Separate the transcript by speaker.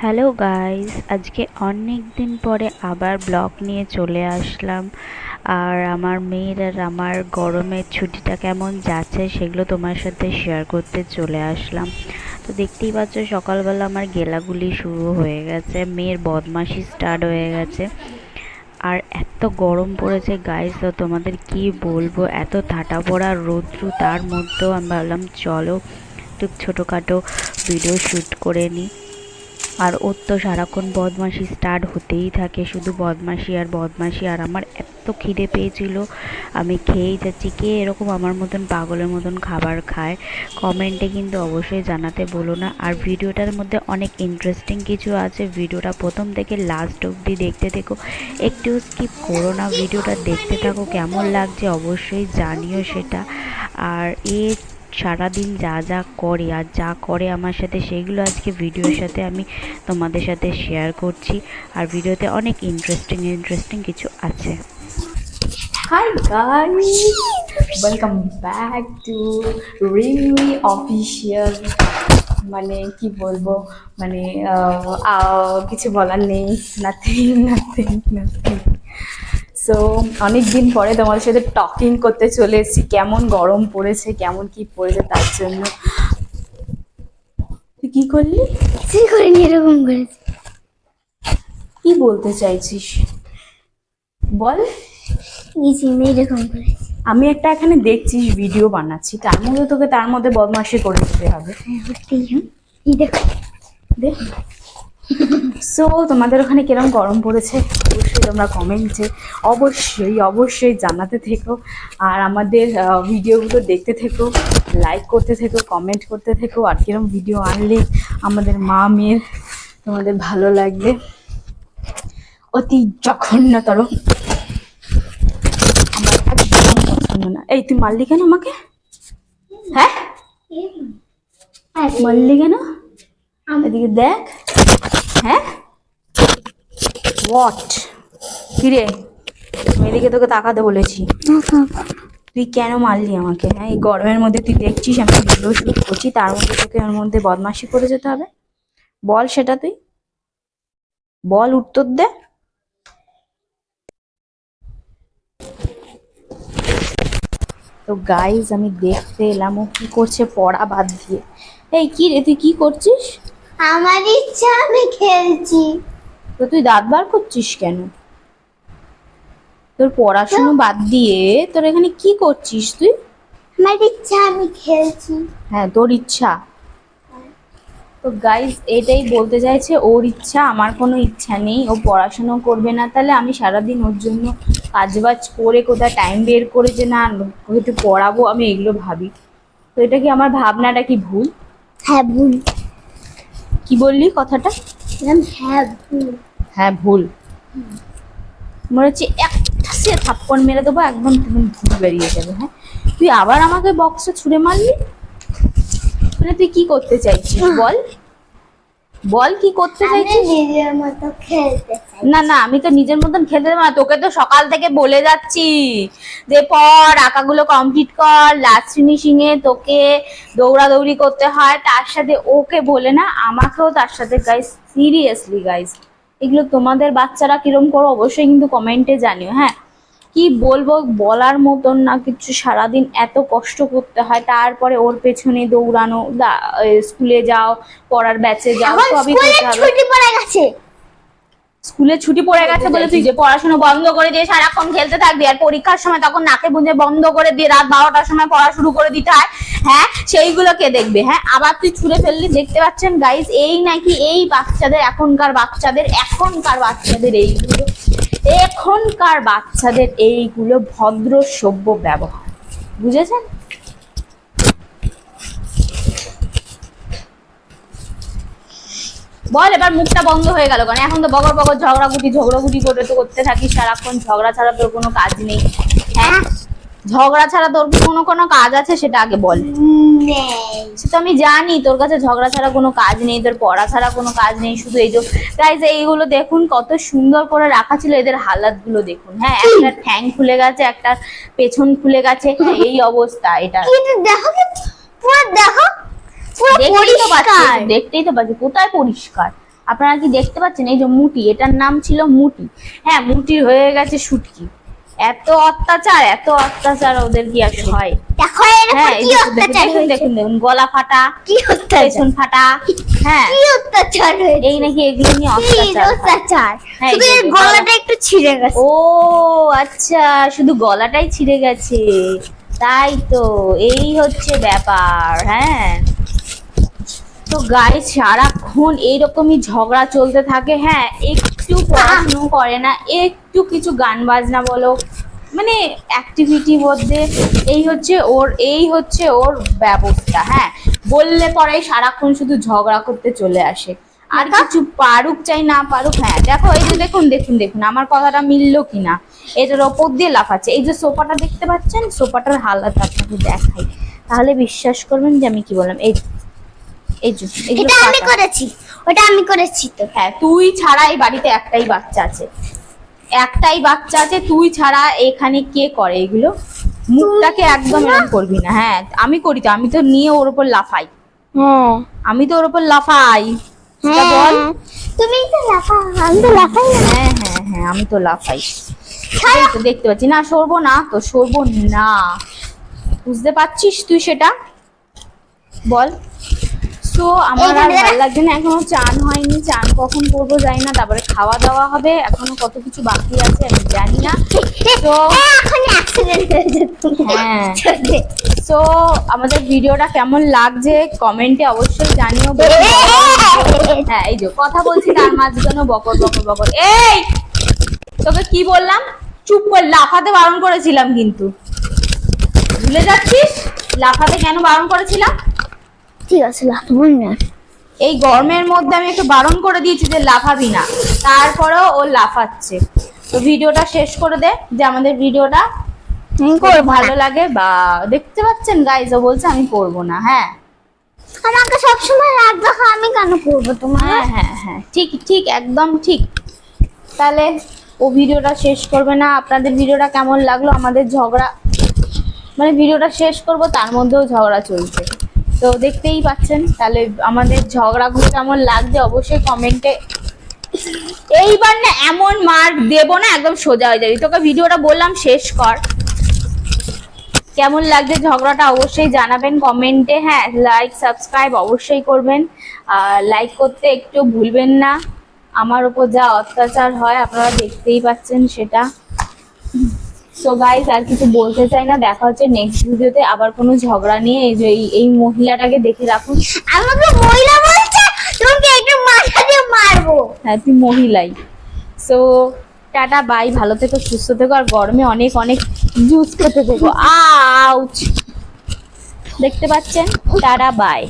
Speaker 1: Hello guys, আজকে অনেক দিন পরে আবার ব্লগ নিয়ে চলে আসলাম। আর আমার মেয়ের আর আমার গরমের ছুটিটা কেমন যাচ্ছে সেগুলো তোমার সাথে শেয়ার করতে চলে আসলাম। তো দেখতেই পাচ্ছ সকালবেলা আমার গেলাগুলি শুরু হয়ে গেছে, মেয়ের বদমাশি স্টার্ট হয়ে গেছে। আর এত গরম পড়েছে গাইস তো তোমাদের কি বলব? এত থাটা পড়া রৌদ্রু, তার মধ্যেও আমি ভাবলাম, চলো একটু ছোটোখাটো ভিডিও শ্যুট করে নিই। আর ওর তো সারাক্ষণ বদমাশি স্টার্ট হতেই থাকে, শুধু বদমাশি আর বদমাশি। আর আমার এত খিদে পেয়েছিল, আমি খেয়েই যাচ্ছি। কে এরকম আমার মতন পাগলের মতন খাবার খায়? কমেন্টে কিন্তু অবশ্যই জানাতে বলো না। আর ভিডিওটার মধ্যে অনেক ইন্টারেস্টিং কিছু আছে। ভিডিওটা প্রথম থেকে লাস্ট অবধি দেখতে থেকো। একটু স্কিপ করো না। ভিডিওটা দেখতে থাকো। কেমন লাগছে অবশ্যই জানিও সেটা। আর এ সারাদিন যা যা করে আর যা করে আমার সাথে সেগুলো আজকে ভিডিওর সাথে আমি তোমাদের সাথে শেয়ার করছি। আর ভিডিওতে অনেক ইন্টারেস্টিং ইন্টারেস্টিং কিছু আছে।
Speaker 2: Guys, welcome back to Rimi official মানে কি বলব মানে কিছু বলার নেই। নাথিং নাথিং নাথিং সো অনেক দিন পরে তোমাদের সাথে টকিং করতে চলে এসেছি। কেমন গরম পড়েছে কেমন কি পড়েছে তার জন্য। তুই কি করলি?
Speaker 3: কি করিনি এরকম করেছি।
Speaker 2: কি বলতে চাইছিস? বল।
Speaker 3: আমি এরকম করেছি।
Speaker 2: আমি একটা এখানে দেখছিস ভিডিও বানাচ্ছি। তার মধ্যে তোকে তার মধ্যে বদমাশি করে দিতে হবে।
Speaker 3: করতেই এই দেখো।
Speaker 2: দেখ। সো তোমাদের ওখানে কিরম গরম পড়েছে? অবশ্যই তোমরা কমেন্টে অবশ্যই অবশ্যই জানাতে থেকো। আর আমাদের ভিডিওগুলো দেখতে থেকো লাইক করতে থেকো কমেন্ট করতে থেকো। আর কিরম ভিডিও আনলে আমাদের মা মেয়ের তোমাদের ভালো লাগবে? অতি জঘন্যতর। আমার একদম পছন্দ না। এই তুই মারলি কেন আমাকে? হ্যাঁ? মারলি কেন? এদিকে দেখ। হ্যাঁ? হোয়াট কিরে? আমি এদিকে তোকে তাকাতে বলেছি। তুই কেন মারলি আমাকে হ্যাঁ? এই গরমের মধ্যে তুই দেখছিস আমি ভিডিও শুট করছি, তার মধ্যে তোকে ওর মধ্যে বদমাশি করে যেতে হবে। বল সেটা তুই। বল উত্তর দে। তো গাইজ আমি দেখতে এলাম ও কি করছে পড়া বাদ দিয়ে। এই কি রে, তুই কি করছিস?
Speaker 3: আমার ইচ্ছা আমি খেলছি।
Speaker 2: তো তুই দাঁত বার করছিস কেন? তোর পড়াশুনো বাদ দিয়ে তোর এখানে কি করছিস তুই?
Speaker 3: আমার ইচ্ছা আমি খেলছি।
Speaker 2: হ্যাঁ তোর ইচ্ছা। তো গাইজ এটাই বলতে চাইছে ওর ইচ্ছা আমার কোনো ইচ্ছা নেই। ও পড়াশুনো করবে না তাহলে আমি সারাদিন ওর জন্য কাজবাজ করে কোথায় টাইম বের করে যে না একটু পড়াবো আমি এগুলো ভাবি। তো এটা কি আমার ভাবনাটা কি ভুল?
Speaker 3: হ্যাঁ ভুল।
Speaker 2: কি বললি কথাটা?
Speaker 3: হ্যাঁ ভুল।
Speaker 2: হ্যাঁ ভুল। মনে হচ্ছে একটা সে থাপ্পড় মেরে দেবো একদম তুমি ভুল বেরিয়ে যাবে হ্যাঁ? তুই আবার আমাকে বক্সটা ছুঁড়ে মারলি? মানে তুই কি করতে চাইছিস বল। বল কি করতে
Speaker 3: আমি
Speaker 2: চাইছিস?
Speaker 3: নিজের মতো খেলতে
Speaker 2: না না আমি তো নিজের মতন খেলতে না তোকে তো সকাল থেকে বলে যাচ্ছি যে পর আঁকাগুলো কমপ্লিট কর। লাস্ট ফিনিশিং এ তোকে দৌড়াদৌড়ি করতে হয়। তার সাথে ওকে বলে না আমাকেও তার সাথে গাইস সিরিয়াসলি গাইস এগুলো তোমাদের বাচ্চারা কিরম করো অবশ্যই কিন্তু কমেন্টে জানিও হ্যাঁ? কি বলব বলার মতন না কিছু সারাদিন এত কষ্ট করতে হয় তারপরে ওর পেছনে দৌড়ানো স্কুলে যাও পড়ার ব্যাচে যাও সবই
Speaker 3: স্কুলে
Speaker 2: করতে হবে।
Speaker 3: ছুটি পড়ে গেছে।
Speaker 2: স্কুলে ছুটি পড়ে গেছে বলে তুই যে পড়াশোনা বন্ধ করে দিয়ে সারাক্ষণ খেলতে থাকবি আর পরীক্ষার সময় তখন নাকে বুঝে বন্ধ করে দিয়ে রাত বারোটার সময় পড়া শুরু করে দিতে হয়। হ্যাঁ সেইগুলো কে দেখবে হ্যাঁ? আবার তুই ছুঁড়ে ফেললি দেখতে পাচ্ছেন গাইজ এই নাকি এই বাচ্চাদের এখনকার বাচ্চাদের এখনকার বাচ্চাদের এইগুলো। এখনকার বাচ্চাদের এইগুলো ভদ্র সভ্য ব্যবহার। বুঝেছেন? বল এবার মুখটা বন্ধ হয়ে গেল কারণ এখন তো বগর বগর ঝগড়াগুটি ঝগড়াগুটি করে তো করতে থাকিস সারাক্ষণ। ঝগড়া ছাড়া তোর কোনো কাজ নেই। হ্যাঁ? ঝগড়া ছাড়া তোর কি কোনো কোনো কাজ আছে সেটা আগে বল। সে তো আমি জানি তোর কাছে ঝগড়া ছাড়া কোনো কাজ নেই তোর পড়া ছাড়া কোনো কাজ নেই শুধু এই যে গাইজ এইগুলো দেখুন কত সুন্দর করে রাখা ছিল এদের হালাতগুলো দেখুন। হ্যাঁ একটা ঠ্যাং খুলে গেছে একটা পেছন খুলে গেছে এই অবস্থা এটা।
Speaker 3: দেখো পুরো দেখো
Speaker 2: দেখতেই তো পাচ্ছি দেখতেই তো পাচ্ছি কোথায় পরিষ্কার? আপনারা কি দেখতে পাচ্ছেন? এই যে মুটি এটার নাম ছিল মুটি। হ্যাঁ মুটি হয়ে গেছে শুটকি। এত অত্যাচার এত অত্যাচার ওদের কি আর হয়?
Speaker 3: দেখো
Speaker 2: হ্যাঁ
Speaker 3: কি অত্যাচার
Speaker 2: দেখুন দেখুন গলা ফাটা
Speaker 3: কি অত্যাচার?
Speaker 2: ফাটা হ্যাঁ।
Speaker 3: কি অত্যাচার হয়েছে?
Speaker 2: এই নাকি এগুলো নিয়ে অত্যাচার।
Speaker 3: অত্যাচার?
Speaker 2: হ্যাঁ,
Speaker 3: শুধু গলাটা একটু ছিঁড়ে গেছে।
Speaker 2: ও আচ্ছা শুধু গলাটাই ছিঁড়ে গেছে। তাই তো এই হচ্ছে ব্যাপার হ্যাঁ। তো গায়ে সারাক্ষণ এইরকমই ঝগড়া চলতে থাকে হ্যাঁ একটু পড়াশুনো করে না একটু কিছু গান বাজনা বলো মানে অ্যাক্টিভিটি মধ্যে এই হচ্ছে ওর এই হচ্ছে ওর ব্যবস্থা হ্যাঁ? বললে পরে সারাক্ষণ শুধু ঝগড়া করতে চলে আসে। আর কিছু পারুক চাই না পারুক হ্যাঁ দেখো এই যে দেখুন দেখুন দেখুন আমার কথাটা মিললো কিনা? এটার ওপর দিয়ে লাফাচ্ছে। এই যে সোফাটা দেখতে পাচ্ছেন? সোফাটার হালাত আপনাকে দেখাই। তাহলে বিশ্বাস করবেন যে আমি কি বললাম? এই এই যে
Speaker 3: এটা আমি করেছি ওটা আমি করেছি তো।
Speaker 2: হ্যাঁ তুই ছাড়া এই বাড়িতে একটাই বাচ্চা আছে। একটাই বাচ্চা আছে তুই ছাড়া এখানে কে করে এগুলো? মুখটাকে একদম এরকম করবি না হ্যাঁ আমি করি তো আমি তো নিয়ে ওর উপর লাফাই।
Speaker 3: হ্যাঁ।
Speaker 2: আমি তো ওর উপর লাফাই। সেটা বল।
Speaker 3: তুমি তো লাফা আমি তো লাফাই
Speaker 2: হ্যাঁ হ্যাঁ হ্যাঁ আমি তো লাফাই। তো দেখতে পাচ্ছি। না সরবো না তো সরবো না। বুঝতে পারছিস তুই সেটা? বল। সো আমার আর ভালো লাগছে না। এখনও চান হয়নি চান কখন করব জানি না। তারপরে খাওয়া দাওয়া হবে। এখনও কত কিছু বাকি আছে আমি জানি না। তো হ্যাঁ। সো আমাদের ভিডিওটা কেমন লাগছে কমেন্টে অবশ্যই জানিও। হ্যাঁ এই যে কথা বলছি তার মাঝখানে বকর বকর বকর। এই! তোকে কি বললাম? চুপ কর লাফাতে বারণ করেছিলাম কিন্তু। ভুলে যাচ্ছিস? লাফাতে কেন বারণ করেছিলাম?
Speaker 3: ঠিক আছে লাফাবো না।
Speaker 2: এই গরমের মধ্যে আমি একটু বারণ করে দিয়েছি যে লাফাবি না। তারপরেও ও লাফাচ্ছে। তো ভিডিওটা শেষ করে দে যে আমাদের ভিডিওটা ভালো লাগে বা দেখতে পাচ্ছেন গাইজ ও বলছে আমি করব না হ্যাঁ।
Speaker 3: আমাকে সবসময় রাগ দেখো আমি কেন করব তোমার?
Speaker 2: হ্যাঁ হ্যাঁ হ্যাঁ ঠিক ঠিক একদম ঠিক। তাহলে ও ভিডিওটা শেষ করবে না আপনাদের ভিডিওটা কেমন লাগল? আমাদের ঝগড়া মানে ভিডিওটা শেষ করব তার মধ্যেও ঝগড়া চলছে। তো দেখতেই পাচ্ছেন, তাহলে আমাদের ঝগড়াগুলো কেমন লাগছে অবশ্যই কমেন্টে এইবার না এমন মার্ক দেবো না, একদম সোজা হয়ে যাবি। তোকে ভিডিওটা বললাম, শেষ কর। কেমন লাগছে ঝগড়াটা অবশ্যই জানাবেন কমেন্টে হ্যাঁ লাইক সাবস্ক্রাইব অবশ্যই করবেন। আর লাইক করতে একটু ভুলবেন না। আমার উপর যা অত্যাচার হয়, আপনারা দেখতেই পাচ্ছেন সেটা। সো গাইস আর কিছু বলতে চাই না দেখা হচ্ছে নেক্সট ভিডিওতে আবার কোনো ঝগড়া নিয়ে এই যে এই- এই মহিলাটাকে দেখে রাখুন।
Speaker 3: আমাকে মহিলা বলছে তোমাকে একটু মাথা দিয়ে মারবো।
Speaker 2: হ্যাঁ তুই মহিলাই। সো টাটা বাই ভালো থেকো সুস্থ থেকো আর গরমে অনেক অনেক জুস খেতে থেকো। আউচ দেখতে পাচ্ছেন? Tata bye